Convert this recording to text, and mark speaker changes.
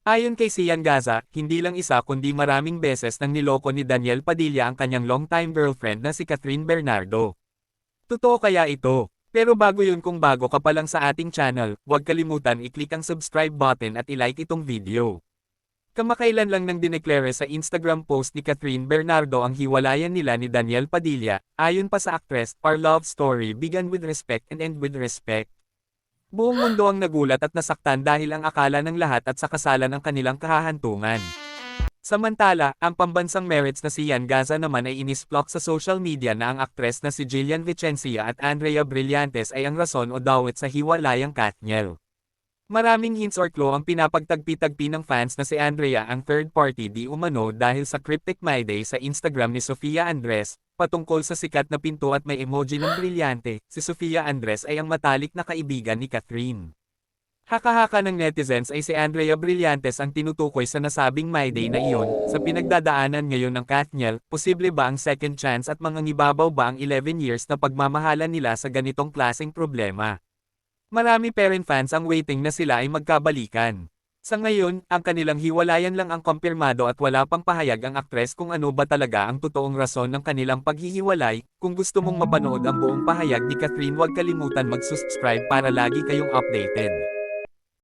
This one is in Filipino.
Speaker 1: Ayon kay Sian Gaza, hindi lang isa kundi maraming beses nang niloko ni Daniel Padilla ang kanyang longtime girlfriend na si Catherine Bernardo. Totoo kaya ito? Pero bago yun kung bago ka pa lang sa ating channel, huwag kalimutan i-click ang subscribe button at i-like itong video. Kamakailan lang nang dineklara sa Instagram post ni Catherine Bernardo ang hiwalayan nila ni Daniel Padilla, ayon pa sa actress, our love story began with respect and end with respect. Buong mundo ang nagulat at nasaktan dahil ang akala ng lahat at sa kasalan ng kanilang kahahantungan. Samantala, ang pambansang merits na si Yan Gaza naman ay inisplok sa social media na ang aktres na si Jillian Vicencia at Andrea Brillantes ay ang rason o dawit sa hiwalayang Katniel. Maraming hints or clue ang pinapagtagpi-tagpi ng fans na si Andrea ang third party di umano dahil sa cryptic My Day sa Instagram ni Sofia Andres, patungkol sa sikat na pinto at may emoji ng brilyante, si Sofia Andres ay ang matalik na kaibigan ni Catherine. Haka-haka ng netizens ay si Andrea Brillantes ang tinutukoy sa nasabing My Day na iyon, sa pinagdadaanan ngayon ng Katniel, posible ba ang second chance at mangangibabaw ba ang 11 years na pagmamahalan nila sa ganitong klaseng problema? Marami parent fans ang waiting na sila ay magkabalikan. Sa ngayon, ang kanilang hiwalayan lang ang kumpirmado at wala pang pahayag ang aktres kung ano ba talaga ang totoong rason ng kanilang paghihiwalay. Kung gusto mong mapanood ang buong pahayag ni Catherine huwag kalimutan mag-subscribe para lagi kayong updated.